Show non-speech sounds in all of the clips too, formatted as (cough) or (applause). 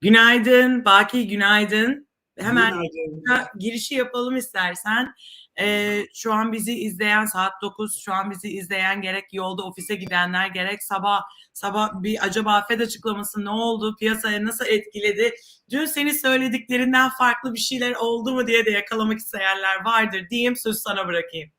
Günaydın, Baki günaydın. Hemen Günaydın. girişi yapalım istersen. Ee, şu an bizi izleyen saat 9, şu an bizi izleyen gerek yolda ofise gidenler gerek sabah sabah bir acaba Fed açıklaması ne oldu, piyasaya nasıl etkiledi, dün senin söylediklerinden farklı bir şeyler oldu mu diye de yakalamak isteyenler vardır diyeyim söz sana bırakayım.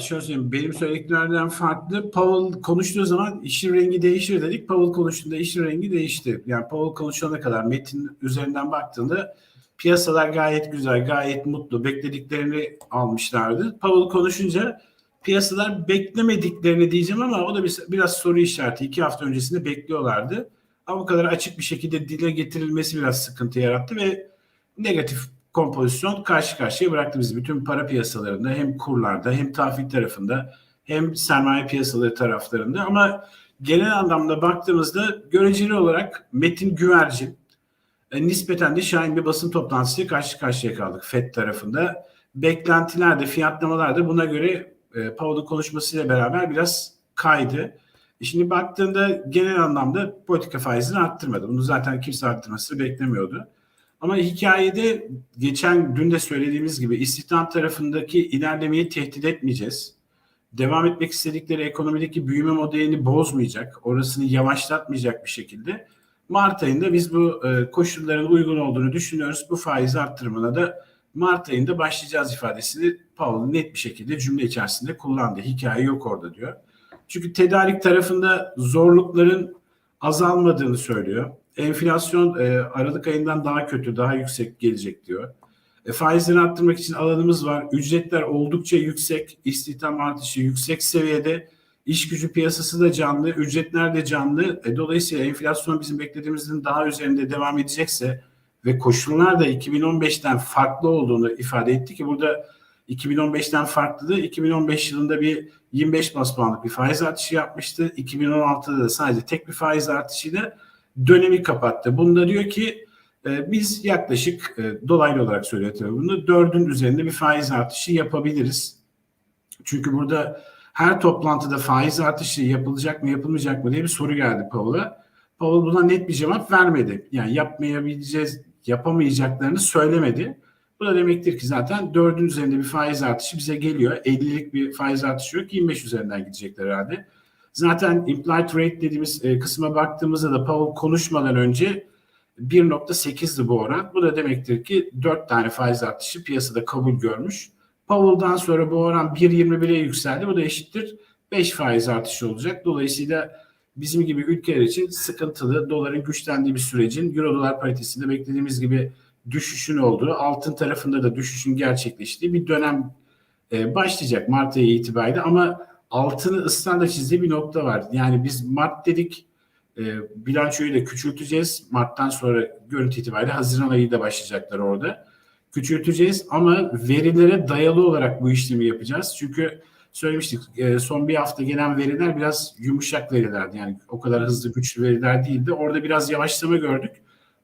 Şöyle benim söylediklerimden farklı. Powell konuştuğu zaman işin rengi değişir dedik. Powell konuştuğunda işin rengi değişti. Yani Powell konuşana kadar metin üzerinden baktığında piyasalar gayet güzel, gayet mutlu. Beklediklerini almışlardı. Powell konuşunca piyasalar beklemediklerini diyeceğim ama o da bir, biraz soru işareti. İki hafta öncesinde bekliyorlardı. Ama bu kadar açık bir şekilde dile getirilmesi biraz sıkıntı yarattı ve negatif kompozisyon karşı karşıya bıraktı bizi. Bütün para piyasalarında hem kurlarda hem tahvil tarafında hem sermaye piyasaları taraflarında ama genel anlamda baktığımızda göreceli olarak Metin Güvercin e, nispeten de şahin bir basın toplantısıyla karşı karşıya kaldık FED tarafında. Beklentiler de fiyatlamalar da buna göre e, Powell'ın konuşmasıyla beraber biraz kaydı. E şimdi baktığında genel anlamda politika faizini arttırmadı. Bunu zaten kimse arttırmasını beklemiyordu. Ama hikayede geçen dün de söylediğimiz gibi istihdam tarafındaki ilerlemeyi tehdit etmeyeceğiz. Devam etmek istedikleri ekonomideki büyüme modelini bozmayacak, orasını yavaşlatmayacak bir şekilde Mart ayında biz bu e, koşulların uygun olduğunu düşünüyoruz. Bu faiz arttırımına da Mart ayında başlayacağız ifadesini Powell net bir şekilde cümle içerisinde kullandı. Hikaye yok orada diyor. Çünkü tedarik tarafında zorlukların azalmadığını söylüyor. Enflasyon e, Aralık ayından daha kötü, daha yüksek gelecek diyor. E, faizleri arttırmak için alanımız var. Ücretler oldukça yüksek, istihdam artışı yüksek seviyede. İş gücü piyasası da canlı, ücretler de canlı. E, dolayısıyla enflasyon bizim beklediğimizin daha üzerinde devam edecekse ve koşullar da 2015'ten farklı olduğunu ifade etti ki burada 2015'ten farklı 2015 yılında bir 25 bas puanlık bir faiz artışı yapmıştı. 2016'da da sadece tek bir faiz artışıyla dönemi kapattı. Bunda diyor ki e, biz yaklaşık e, dolaylı olarak söylüyor tabii bunu dördün üzerinde bir faiz artışı yapabiliriz. Çünkü burada her toplantıda faiz artışı yapılacak mı yapılmayacak mı diye bir soru geldi Powell'a. Powell buna net bir cevap vermedi. Yani yapmayabileceğiz, yapamayacaklarını söylemedi. Bu da demektir ki zaten dördün üzerinde bir faiz artışı bize geliyor. 50'lik bir faiz artışı yok. 25 üzerinden gidecekler herhalde. Zaten implied rate dediğimiz e, kısma baktığımızda da Powell konuşmadan önce 1.8'di bu oran. Bu da demektir ki 4 tane faiz artışı piyasada kabul görmüş. Powell'dan sonra bu oran 1.21'e yükseldi. Bu da eşittir 5 faiz artışı olacak. Dolayısıyla bizim gibi ülkeler için sıkıntılı, doların güçlendiği bir sürecin euro dolar paritesinde beklediğimiz gibi düşüşün olduğu, altın tarafında da düşüşün gerçekleştiği bir dönem e, başlayacak Mart ayı itibariyle ama altını ısrarla çizdiği bir nokta var. Yani biz Mart dedik e, bilançoyu da küçülteceğiz. Mart'tan sonra görüntü itibariyle Haziran ayı da başlayacaklar orada. Küçülteceğiz ama verilere dayalı olarak bu işlemi yapacağız. Çünkü söylemiştik e, son bir hafta gelen veriler biraz yumuşak verilerdi. Yani o kadar hızlı güçlü veriler değildi. Orada biraz yavaşlama gördük.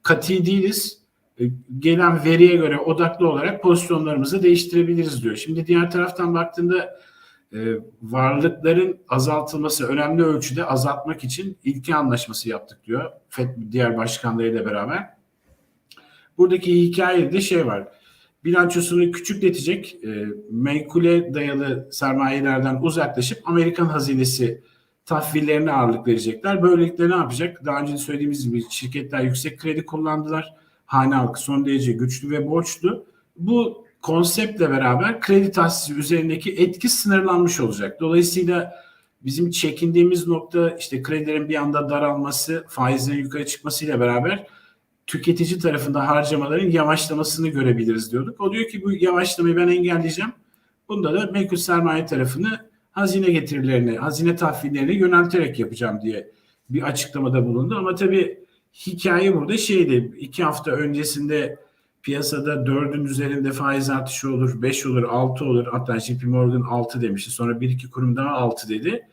Kati değiliz. E, gelen veriye göre odaklı olarak pozisyonlarımızı değiştirebiliriz diyor. Şimdi diğer taraftan baktığında varlıkların azaltılması önemli ölçüde azaltmak için ilki anlaşması yaptık diyor. FED diğer başkanlarıyla beraber. Buradaki hikayede şey var. Bilançosunu küçükletecek, e, menkule dayalı sermayelerden uzaklaşıp Amerikan hazinesi tahvillerine ağırlık verecekler. Böylelikle ne yapacak? Daha önce söylediğimiz gibi şirketler yüksek kredi kullandılar. Hane halkı son derece güçlü ve borçlu. Bu konseptle beraber kredi tahsisi üzerindeki etki sınırlanmış olacak. Dolayısıyla bizim çekindiğimiz nokta işte kredilerin bir anda daralması, faizlerin yukarı çıkmasıyla beraber tüketici tarafında harcamaların yavaşlamasını görebiliriz diyorduk. O diyor ki bu yavaşlamayı ben engelleyeceğim. Bunda da menkul sermaye tarafını hazine getirilerini, hazine tahvillerini yönelterek yapacağım diye bir açıklamada bulundu. Ama tabii hikaye burada şeydi. iki hafta öncesinde piyasada dördün üzerinde faiz artışı olur, beş olur, altı olur. Hatta JP Morgan altı demişti. Sonra bir iki kurum daha altı dedi.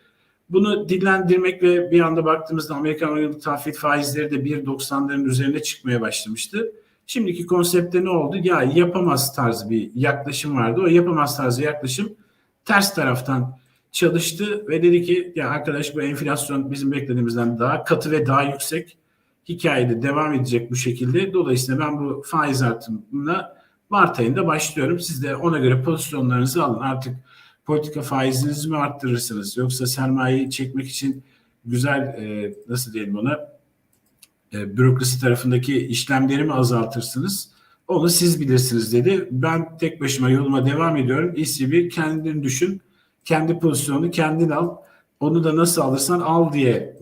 Bunu dillendirmek ve bir anda baktığımızda Amerikan yıllık tahvil faizleri de 1.90'ların üzerine çıkmaya başlamıştı. Şimdiki konsepte ne oldu? Ya yapamaz tarzı bir yaklaşım vardı. O yapamaz tarzı yaklaşım ters taraftan çalıştı ve dedi ki ya arkadaş bu enflasyon bizim beklediğimizden daha katı ve daha yüksek. Hikayede devam edecek bu şekilde. Dolayısıyla ben bu faiz artımına Mart ayında başlıyorum. Siz de ona göre pozisyonlarınızı alın. Artık politika faizinizi mi arttırırsınız yoksa sermayeyi çekmek için güzel e, nasıl diyelim ona e, bürokrasi tarafındaki işlemleri mi azaltırsınız? Onu siz bilirsiniz dedi. Ben tek başıma yoluma devam ediyorum. ECB kendini düşün. Kendi pozisyonunu kendin al. Onu da nasıl alırsan al diye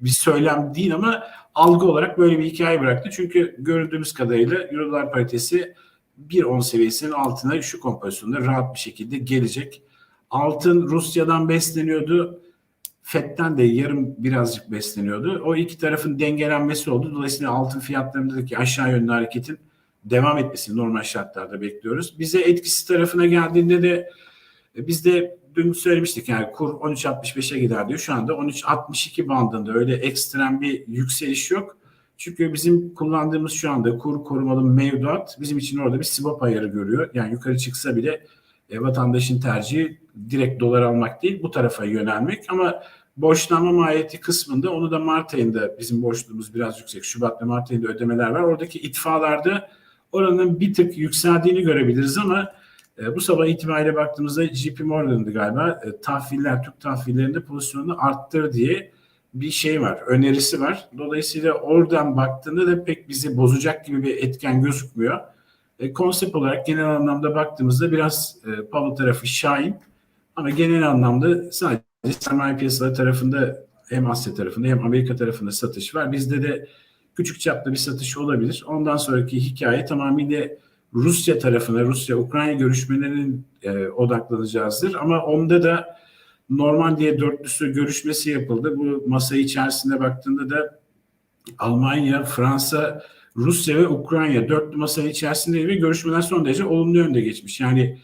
bir söylem değil ama algı olarak böyle bir hikaye bıraktı. Çünkü gördüğümüz kadarıyla Eurodolar paritesi 1.10 seviyesinin altına şu kompozisyonda rahat bir şekilde gelecek. Altın Rusya'dan besleniyordu. FED'den de yarım birazcık besleniyordu. O iki tarafın dengelenmesi oldu. Dolayısıyla altın fiyatlarındaki aşağı yönlü hareketin devam etmesini normal şartlarda bekliyoruz. Bize etkisi tarafına geldiğinde de e, biz de dün söylemiştik yani kur 13.65'e gider diyor. Şu anda 13.62 bandında öyle ekstrem bir yükseliş yok. Çünkü bizim kullandığımız şu anda kur korumalı mevduat bizim için orada bir swap ayarı görüyor. Yani yukarı çıksa bile e, vatandaşın tercihi direkt dolar almak değil bu tarafa yönelmek ama borçlanma maliyeti kısmında onu da Mart ayında bizim borçluğumuz biraz yüksek. Şubat ve Mart ayında ödemeler var. Oradaki itfaalarda oranın bir tık yükseldiğini görebiliriz ama e, bu sabah itibariyle baktığımızda JP Morgan'dı galiba e, tahviller, Türk tahvillerinde pozisyonunu arttır diye bir şey var, önerisi var. Dolayısıyla oradan baktığında da pek bizi bozacak gibi bir etken gözükmüyor. E, konsept olarak genel anlamda baktığımızda biraz e, Powell tarafı şahin ama genel anlamda sadece sermaye piyasaları tarafında hem Asya tarafında hem Amerika tarafında satış var. Bizde de küçük çapta bir satış olabilir. Ondan sonraki hikaye tamamıyla Rusya tarafına, Rusya-Ukrayna görüşmelerinin e, odaklanacağızdır. Ama onda da Normandiya dörtlüsü görüşmesi yapıldı. Bu masa içerisinde baktığında da Almanya, Fransa, Rusya ve Ukrayna dörtlü masa içerisinde ve görüşmeler son derece olumlu yönde geçmiş. Yani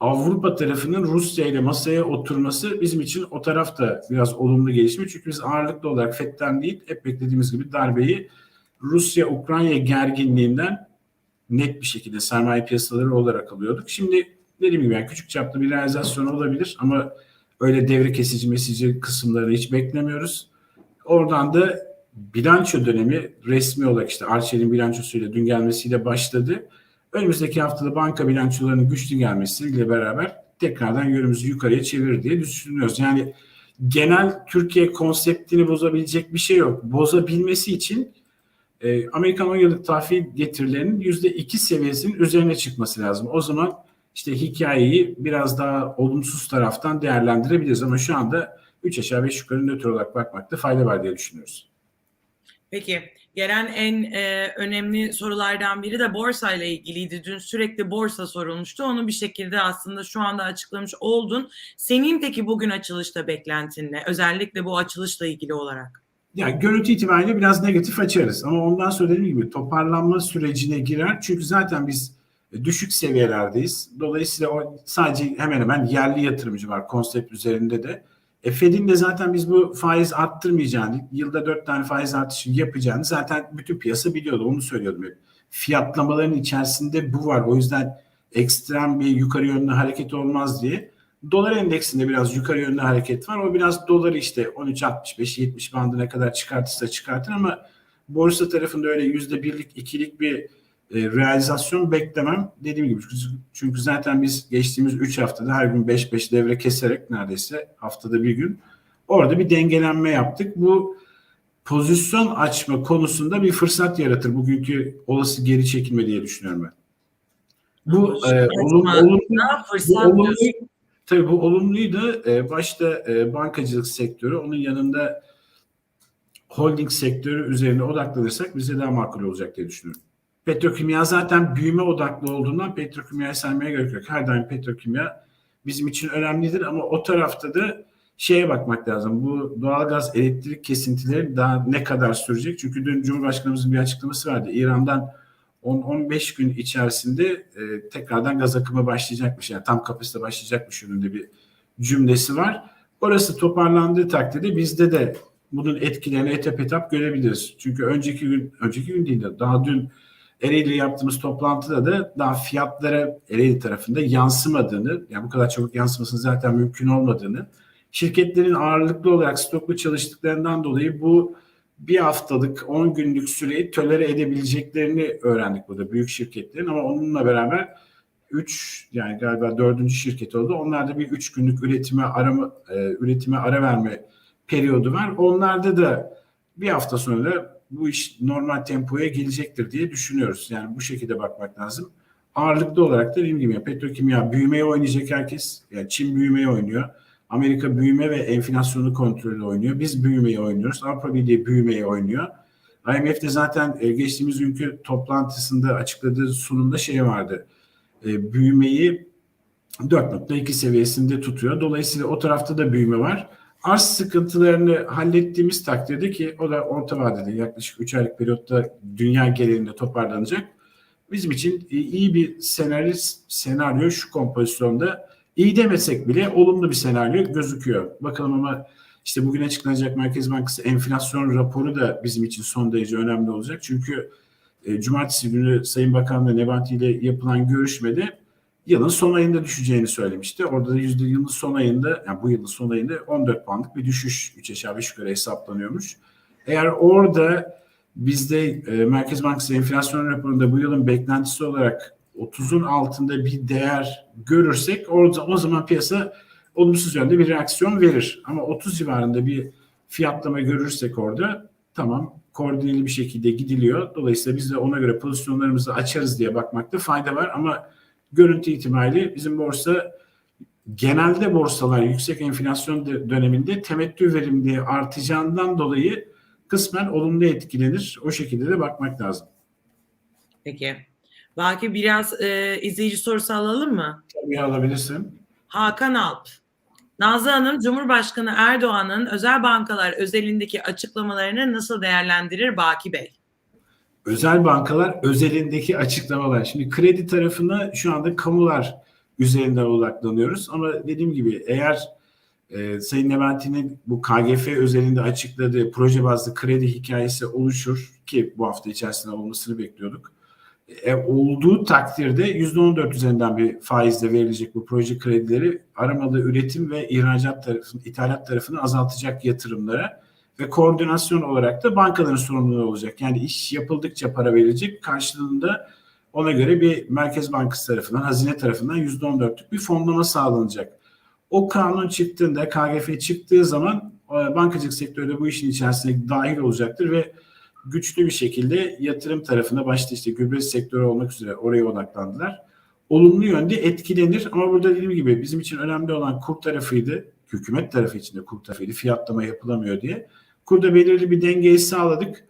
Avrupa tarafının Rusya ile masaya oturması bizim için o tarafta biraz olumlu gelişme. Çünkü biz ağırlıklı olarak FED'den değil hep beklediğimiz gibi darbeyi Rusya-Ukrayna gerginliğinden net bir şekilde sermaye piyasaları olarak alıyorduk. Şimdi dediğim gibi yani küçük çaplı bir realizasyon olabilir ama öyle devre kesici mesici kısımları hiç beklemiyoruz. Oradan da bilanço dönemi resmi olarak işte Arçelik'in bilançosuyla dün gelmesiyle başladı. Önümüzdeki haftada banka bilançolarının güçlü gelmesiyle beraber tekrardan yönümüzü yukarıya çevirir diye düşünüyoruz. Yani genel Türkiye konseptini bozabilecek bir şey yok. Bozabilmesi için e, Amerikan 10 yıllık tahvil getirilerinin %2 seviyesinin üzerine çıkması lazım. O zaman işte hikayeyi biraz daha olumsuz taraftan değerlendirebiliriz. Ama şu anda 3 aşağı 5 yukarı nötr olarak bakmakta fayda var diye düşünüyoruz. Peki gelen en e, önemli sorulardan biri de borsa ile ilgiliydi. Dün sürekli borsa sorulmuştu. Onu bir şekilde aslında şu anda açıklamış oldun. Senin peki bugün açılışta beklentin ne? Özellikle bu açılışla ilgili olarak. Yani görüntü itibariyle biraz negatif açarız. Ama ondan sonra dediğim gibi toparlanma sürecine girer. Çünkü zaten biz düşük seviyelerdeyiz. Dolayısıyla o sadece hemen hemen yerli yatırımcı var konsept üzerinde de. E Fed'in de zaten biz bu faiz arttırmayacağını, yılda dört tane faiz artışı yapacağını zaten bütün piyasa biliyordu. Onu söylüyordum hep. Fiyatlamaların içerisinde bu var. O yüzden ekstrem bir yukarı yönlü hareket olmaz diye. Dolar endeksinde biraz yukarı yönlü hareket var. O biraz doları işte 13.65-70 bandına kadar çıkartırsa çıkartır ama borsa tarafında öyle yüzde birlik, ikilik bir e, realizasyon beklemem. Dediğim gibi çünkü zaten biz geçtiğimiz 3 haftada her gün 5-5 devre keserek neredeyse haftada bir gün orada bir dengelenme yaptık. Bu pozisyon açma konusunda bir fırsat yaratır bugünkü olası geri çekilme diye düşünüyorum ben. Bu e, olum, olumlu, bu olumlu, tabii bu olumluyu da e, başta bankacılık sektörü onun yanında holding sektörü üzerine odaklanırsak bize daha makul olacak diye düşünüyorum. Petrokimya zaten büyüme odaklı olduğundan petrokimyaya saymaya gerek yok. Her daim petrokimya bizim için önemlidir ama o tarafta da şeye bakmak lazım. Bu doğalgaz elektrik kesintileri daha ne kadar sürecek? Çünkü dün Cumhurbaşkanımızın bir açıklaması vardı. İran'dan 10-15 gün içerisinde e, tekrardan gaz akımı başlayacakmış. Yani tam kapasite başlayacakmış yönünde bir cümlesi var. Orası toparlandığı takdirde bizde de bunun etkilerini etap etap görebiliriz. Çünkü önceki gün, önceki gün değil de daha dün Ereğli yaptığımız toplantıda da daha fiyatlara Ereğli tarafında yansımadığını, yani bu kadar çabuk yansımasının zaten mümkün olmadığını, şirketlerin ağırlıklı olarak stoklu çalıştıklarından dolayı bu bir haftalık 10 günlük süreyi tölere edebileceklerini öğrendik burada büyük şirketlerin ama onunla beraber 3 yani galiba dördüncü şirket oldu. Onlarda bir 3 günlük üretime arama e, üretime ara verme periyodu var. Onlarda da bir hafta sonra bu iş normal tempoya gelecektir diye düşünüyoruz. Yani bu şekilde bakmak lazım. Ağırlıklı olarak da dediğim gibi ya, petrokimya büyümeye oynayacak herkes. Yani Çin büyümeye oynuyor. Amerika büyüme ve enflasyonu kontrolü oynuyor. Biz büyümeye oynuyoruz. Avrupa Birliği büyümeye oynuyor. IMF de zaten e, geçtiğimiz günkü toplantısında açıkladığı sunumda şey vardı. E, büyümeyi 4.2 seviyesinde tutuyor. Dolayısıyla o tarafta da büyüme var. Arz sıkıntılarını hallettiğimiz takdirde ki o da orta vadede yaklaşık 3 aylık periyotta dünya genelinde toparlanacak. Bizim için iyi bir senaryo, senaryo şu kompozisyonda iyi demesek bile olumlu bir senaryo gözüküyor. Bakalım ama işte bugün açıklanacak Merkez Bankası enflasyon raporu da bizim için son derece önemli olacak. Çünkü e, cumartesi günü Sayın Bakan'la Nebati ile yapılan görüşmede yılın son ayında düşeceğini söylemişti. Orada da yüzde yılın son ayında, yani bu yılın son ayında 14 puanlık bir düşüş 3 aşağı 5 yukarı hesaplanıyormuş. Eğer orada bizde e, Merkez Bankası enflasyon raporunda bu yılın beklentisi olarak 30'un altında bir değer görürsek orada o zaman piyasa olumsuz yönde bir reaksiyon verir. Ama 30 civarında bir fiyatlama görürsek orada tamam koordineli bir şekilde gidiliyor. Dolayısıyla biz de ona göre pozisyonlarımızı açarız diye bakmakta fayda var ama görüntü itibariyle bizim borsa genelde borsalar yüksek enflasyon döneminde temettü verimliliği artacağından dolayı kısmen olumlu etkilenir. O şekilde de bakmak lazım. Peki. Belki biraz e, izleyici sorusu alalım mı? Tabii alabilirsin. Hakan Alp. Nazlı Hanım, Cumhurbaşkanı Erdoğan'ın özel bankalar özelindeki açıklamalarını nasıl değerlendirir Baki Bey? Özel bankalar özelindeki açıklamalar. Şimdi kredi tarafına şu anda kamular üzerinden odaklanıyoruz. Ama dediğim gibi eğer e, Sayın Nebati'nin bu KGF özelinde açıkladığı proje bazlı kredi hikayesi oluşur ki bu hafta içerisinde olmasını bekliyorduk. E, olduğu takdirde %14 üzerinden bir faizle verilecek bu proje kredileri aramalı üretim ve ihracat tarafını, ithalat tarafını azaltacak yatırımlara ve koordinasyon olarak da bankaların sorumluluğu olacak. Yani iş yapıldıkça para verilecek. Karşılığında ona göre bir Merkez Bankası tarafından, hazine tarafından %14'lük bir fonlama sağlanacak. O kanun çıktığında, KGF çıktığı zaman e, bankacılık sektörü de bu işin içerisine dahil olacaktır ve güçlü bir şekilde yatırım tarafına başta işte gübre sektörü olmak üzere oraya odaklandılar. Olumlu yönde etkilenir ama burada dediğim gibi bizim için önemli olan kur tarafıydı. Hükümet tarafı için de kur tarafıydı. Fiyatlama yapılamıyor diye. Kurda belirli bir dengeyi sağladık.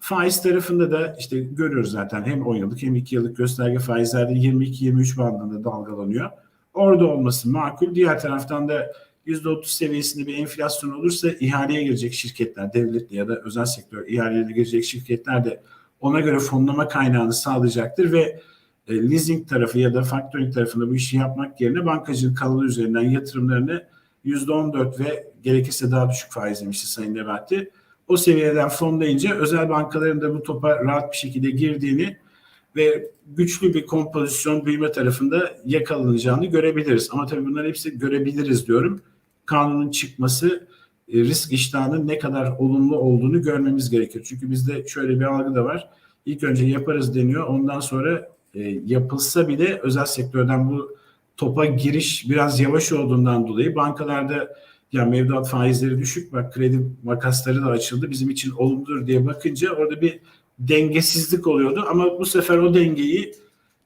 Faiz tarafında da işte görüyoruz zaten hem 10 yıllık hem 2 yıllık gösterge faizlerde 22-23 bandında dalgalanıyor. Orada olması makul. Diğer taraftan da %30 seviyesinde bir enflasyon olursa ihaleye girecek şirketler, devletli ya da özel sektör ihaleye girecek şirketler de ona göre fonlama kaynağını sağlayacaktır ve e, leasing tarafı ya da factoring tarafında bu işi yapmak yerine bankacılık kanalı üzerinden yatırımlarını %14 ve gerekirse daha düşük faiz demişti Sayın Nebati. O seviyeden fonlayınca özel bankaların da bu topa rahat bir şekilde girdiğini ve güçlü bir kompozisyon büyüme tarafında yakalanacağını görebiliriz. Ama tabii bunların hepsi görebiliriz diyorum. Kanunun çıkması e, risk iştahının ne kadar olumlu olduğunu görmemiz gerekir. Çünkü bizde şöyle bir algı da var. İlk önce yaparız deniyor. Ondan sonra e, yapılsa bile özel sektörden bu topa giriş biraz yavaş olduğundan dolayı bankalarda ya mevduat faizleri düşük bak kredi makasları da açıldı bizim için olumludur diye bakınca orada bir dengesizlik oluyordu ama bu sefer o dengeyi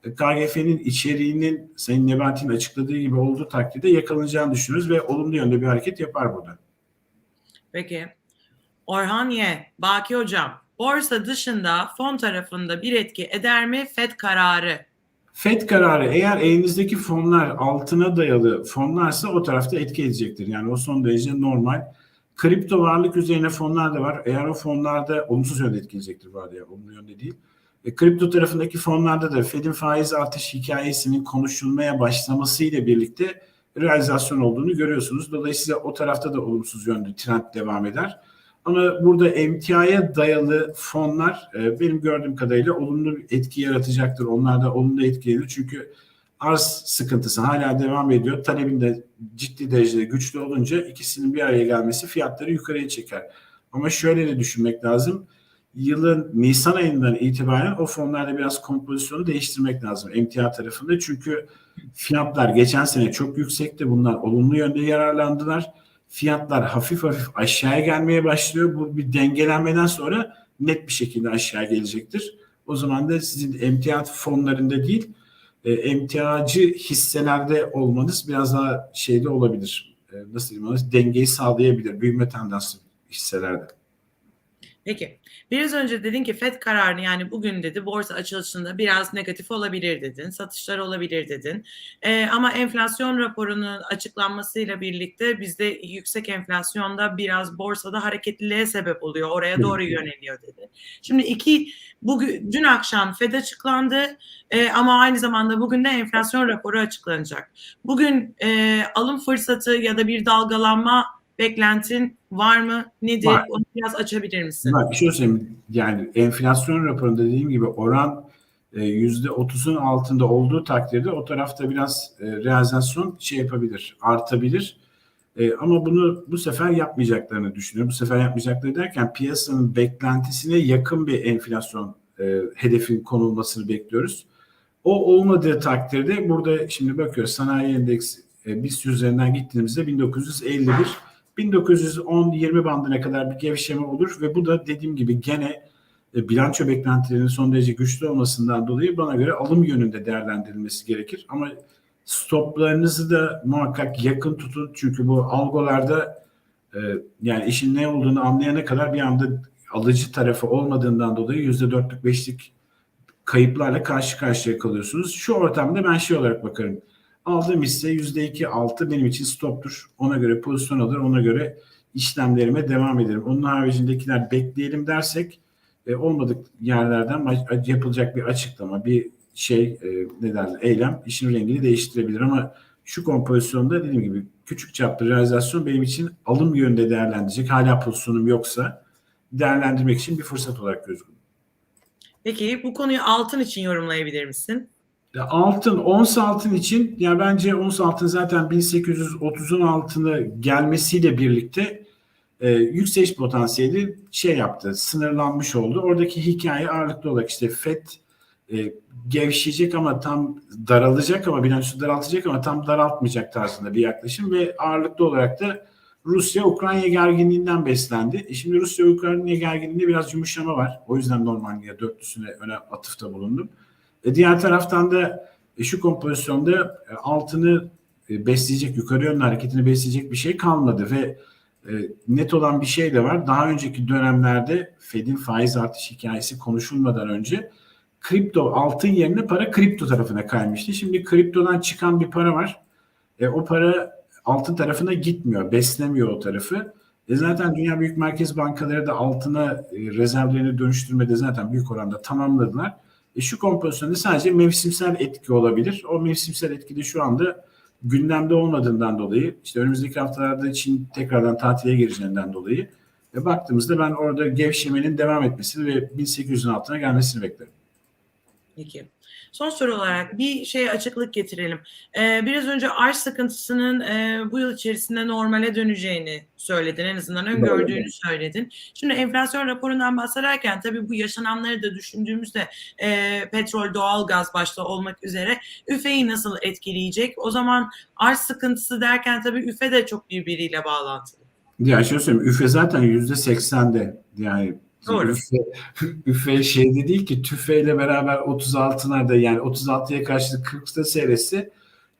KGF'nin içeriğinin Sayın Nebati'nin açıkladığı gibi olduğu takdirde yakalanacağını düşünürüz ve olumlu yönde bir hareket yapar burada. Peki. Orhan Ye, Baki Hocam, borsa dışında fon tarafında bir etki eder mi FED kararı? FED kararı eğer elinizdeki fonlar altına dayalı fonlarsa o tarafta etki edecektir. Yani o son derece normal. Kripto varlık üzerine fonlar da var. Eğer o fonlarda olumsuz yönde etkileyecektir bu arada ya, olumlu yönde değil. E, kripto tarafındaki fonlarda da Fed'in faiz artış hikayesinin konuşulmaya başlamasıyla birlikte realizasyon olduğunu görüyorsunuz. Dolayısıyla o tarafta da olumsuz yönde trend devam eder. Ama burada emtiaya dayalı fonlar e, benim gördüğüm kadarıyla olumlu bir etki yaratacaktır. Onlar da olumlu etkilenir. Çünkü arz sıkıntısı hala devam ediyor. Talebin de ciddi derecede güçlü olunca ikisinin bir araya gelmesi fiyatları yukarıya çeker. Ama şöyle de düşünmek lazım. Yılın Nisan ayından itibaren o fonlarda biraz kompozisyonu değiştirmek lazım emtia tarafında. Çünkü fiyatlar geçen sene çok yüksekti. Bunlar olumlu yönde yararlandılar. Fiyatlar hafif hafif aşağıya gelmeye başlıyor. Bu bir dengelenmeden sonra net bir şekilde aşağı gelecektir. O zaman da sizin emtia fonlarında değil, emtiacı hisselerde olmanız biraz daha şeyde olabilir. E, nasıl diyeyim? Dengeyi sağlayabilir. Büyüme tendanslı hisselerde. Peki. Biraz önce dedin ki FED kararını yani bugün dedi borsa açılışında biraz negatif olabilir dedin. Satışlar olabilir dedin. Ee, ama enflasyon raporunun açıklanmasıyla birlikte bizde yüksek enflasyonda biraz borsada hareketliliğe sebep oluyor. Oraya doğru yöneliyor dedi. Şimdi iki bugün dün akşam FED açıklandı e, ama aynı zamanda bugün de enflasyon raporu açıklanacak. Bugün e, alım fırsatı ya da bir dalgalanma beklentin var mı? Nedir? Var. Onu biraz açabilir misin? Bak bir şey söyleyeyim. Yani enflasyon raporunda dediğim gibi oran e, yüzde otuzun altında olduğu takdirde o tarafta biraz e, realizasyon şey yapabilir, artabilir. E, ama bunu bu sefer yapmayacaklarını düşünüyorum. Bu sefer yapmayacakları derken piyasanın beklentisine yakın bir enflasyon e, hedefin konulmasını bekliyoruz. O olmadığı takdirde burada şimdi bakıyoruz sanayi endeksi e, BIST üzerinden gittiğimizde 1951 1910-20 bandına kadar bir gevşeme olur ve bu da dediğim gibi gene e, bilanço beklentilerinin son derece güçlü olmasından dolayı bana göre alım yönünde değerlendirilmesi gerekir. Ama stoplarınızı da muhakkak yakın tutun çünkü bu algolarda e, yani işin ne olduğunu anlayana kadar bir anda alıcı tarafı olmadığından dolayı yüzde dörtlük beşlik kayıplarla karşı karşıya kalıyorsunuz. Şu ortamda ben şey olarak bakarım. Aldığım hisse %2 altı benim için stoptur. Ona göre pozisyon alır, ona göre işlemlerime devam ederim. Onun haricindekiler bekleyelim dersek e, olmadık yerlerden yapılacak bir açıklama, bir şey e, ne derler, eylem işin rengini değiştirebilir ama şu kompozisyonda dediğim gibi küçük çaplı realizasyon benim için alım yönünde değerlendirecek. Hala pozisyonum yoksa değerlendirmek için bir fırsat olarak gözüküyor. Peki bu konuyu altın için yorumlayabilir misin? Altın, ons altın için ya bence ons altın zaten 1830'un altına gelmesiyle birlikte e, yükseliş potansiyeli şey yaptı, sınırlanmış oldu. Oradaki hikaye ağırlıklı olarak işte FED e, gevşeyecek ama tam daralacak ama bilançosu daraltacak ama tam daraltmayacak tarzında bir yaklaşım ve ağırlıklı olarak da Rusya-Ukrayna gerginliğinden beslendi. E şimdi Rusya-Ukrayna gerginliğinde biraz yumuşama var. O yüzden Normandya dörtlüsüne öne atıfta bulundum. E diğer taraftan da e, şu kompozisyonda e, altını e, besleyecek, yukarı yönlü hareketini besleyecek bir şey kalmadı ve e, net olan bir şey de var. Daha önceki dönemlerde Fed'in faiz artış hikayesi konuşulmadan önce kripto altın yerine para kripto tarafına kaymıştı. Şimdi kriptodan çıkan bir para var. E, o para altın tarafına gitmiyor, beslemiyor o tarafı. E zaten dünya büyük merkez bankaları da altına e, rezervlerini dönüştürmede zaten büyük oranda tamamladılar. E, şu kompozisyonda sadece mevsimsel etki olabilir. O mevsimsel etki de şu anda gündemde olmadığından dolayı işte önümüzdeki haftalarda Çin tekrardan tatile gireceğinden dolayı ve baktığımızda ben orada gevşemenin devam etmesini ve 1800'ün altına gelmesini beklerim. Peki. Son soru olarak bir şeye açıklık getirelim. Ee, biraz önce arz sıkıntısının e, bu yıl içerisinde normale döneceğini söyledin. En azından öngördüğünü Doğru. söyledin. Şimdi enflasyon raporundan bahsederken tabii bu yaşananları da düşündüğümüzde e, petrol, doğalgaz başta olmak üzere üfeyi nasıl etkileyecek? O zaman arz sıkıntısı derken tabii üfe de çok birbiriyle bağlantılı. Ya şöyle söyleyeyim, üfe zaten yüzde seksende yani Doğru. Üfe, üfe şeyde değil ki tüfeyle beraber 36'larda yani 36'ya karşı 40'ta seyretse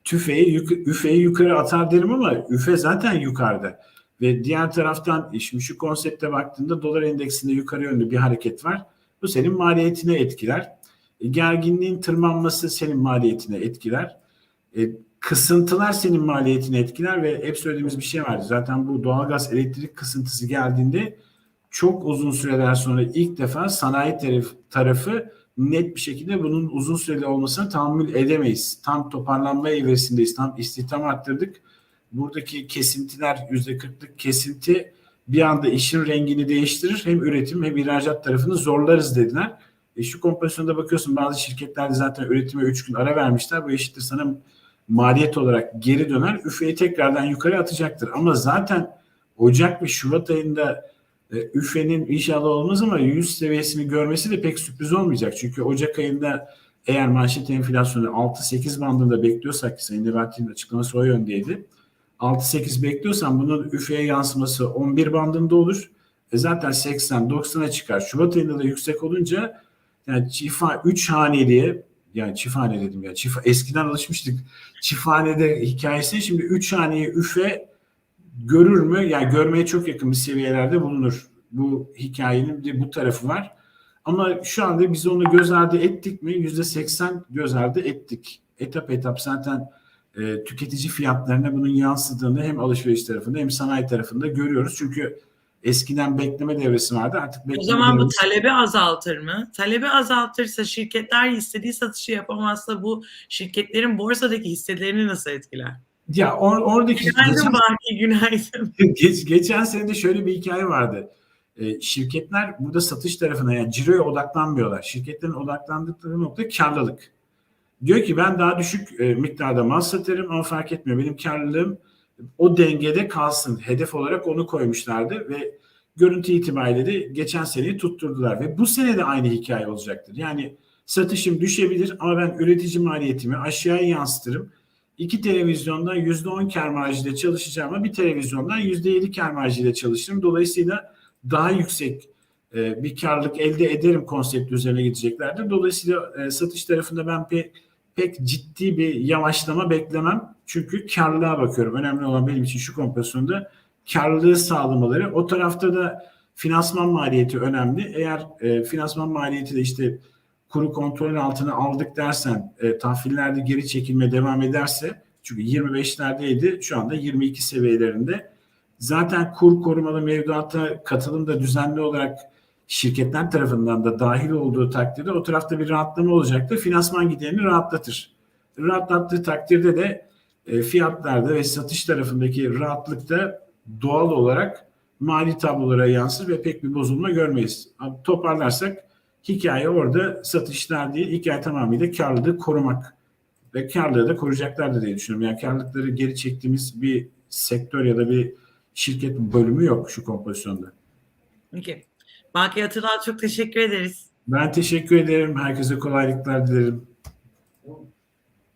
tüfeği yuk, üfeyi yukarı atar derim ama üfe zaten yukarıda. Ve diğer taraftan şimdi şu konsepte baktığında dolar endeksinde yukarı yönlü bir hareket var. Bu senin maliyetine etkiler. E, gerginliğin tırmanması senin maliyetine etkiler. E, kısıntılar senin maliyetine etkiler ve hep söylediğimiz bir şey var. Zaten bu doğalgaz elektrik kısıntısı geldiğinde çok uzun süreler sonra ilk defa sanayi tarafı, tarafı net bir şekilde bunun uzun süreli olmasına tahammül edemeyiz. Tam toparlanma evresindeyiz. Tam istihdam arttırdık. Buradaki kesintiler yüzde kırklık kesinti bir anda işin rengini değiştirir. Hem üretim hem ihracat tarafını zorlarız dediler. E şu kompozisyonda bakıyorsun bazı şirketlerde zaten üretime 3 gün ara vermişler. Bu eşittir sana maliyet olarak geri döner. Üfeyi tekrardan yukarı atacaktır. Ama zaten Ocak ve Şubat ayında üfenin inşallah olmaz ama 100 seviyesini görmesi de pek sürpriz olmayacak. Çünkü Ocak ayında eğer manşet enflasyonu 6-8 bandında bekliyorsak ki Sayın Nebati'nin açıklaması o yöndeydi. 6-8 bekliyorsan bunun üfeye yansıması 11 bandında olur. E zaten 80-90'a çıkar. Şubat ayında da yüksek olunca yani çifa 3 haneliye yani çifthane dedim ya. Çift, eskiden alışmıştık. Çifthanede hikayesi şimdi 3 haneye üfe görür mü? Yani görmeye çok yakın bir seviyelerde bulunur. Bu hikayenin bir bu tarafı var. Ama şu anda biz onu göz ardı ettik mi? Yüzde seksen göz ardı ettik. Etap etap zaten e, tüketici fiyatlarına bunun yansıdığını hem alışveriş tarafında hem sanayi tarafında görüyoruz. Çünkü eskiden bekleme devresi vardı. Artık bekleme O zaman bu talebi azaltır mı? Talebi azaltırsa şirketler istediği satışı yapamazsa bu şirketlerin borsadaki hisselerini nasıl etkiler? Ya or- oradaki Günaydın Baki, günaydın. (laughs) geç, geçen sene de şöyle bir hikaye vardı. E, şirketler burada satış tarafına yani ciroya odaklanmıyorlar. Şirketlerin odaklandıkları nokta karlılık. Diyor ki ben daha düşük e, miktarda mal satarım ama fark etmiyor. Benim karlılığım o dengede kalsın. Hedef olarak onu koymuşlardı ve görüntü itibariyle de geçen seneyi tutturdular ve bu sene de aynı hikaye olacaktır. Yani satışım düşebilir ama ben üretici maliyetimi aşağıya yansıtırım. İki televizyondan %10 kar marjıyla çalışacağıma bir televizyondan %7 kar marjıyla çalışırım. Dolayısıyla daha yüksek e, bir karlılık elde ederim konsepti üzerine gideceklerdir. Dolayısıyla e, satış tarafında ben pek, pek ciddi bir yavaşlama beklemem. Çünkü karlılığa bakıyorum. Önemli olan benim için şu kompozisyonda karlılığı sağlamaları. O tarafta da finansman maliyeti önemli. Eğer e, finansman maliyeti de işte kuru kontrol altına aldık dersen e, tahvillerde geri çekilme devam ederse çünkü 25'lerdeydi şu anda 22 seviyelerinde zaten kur korumalı mevduata katılım da düzenli olarak şirketler tarafından da dahil olduğu takdirde o tarafta bir rahatlama olacaktır. Finansman giderini rahatlatır. Rahatlattığı takdirde de e, fiyatlarda ve satış tarafındaki rahatlıkta doğal olarak mali tablolara yansır ve pek bir bozulma görmeyiz. Toparlarsak hikaye orada satışlar değil, hikaye tamamıyla karlılığı korumak ve karlılığı da koruyacaklardır diye düşünüyorum. Yani karlılıkları geri çektiğimiz bir sektör ya da bir şirket bölümü yok şu kompozisyonda. Peki. Baki Atılar çok teşekkür ederiz. Ben teşekkür ederim. Herkese kolaylıklar dilerim.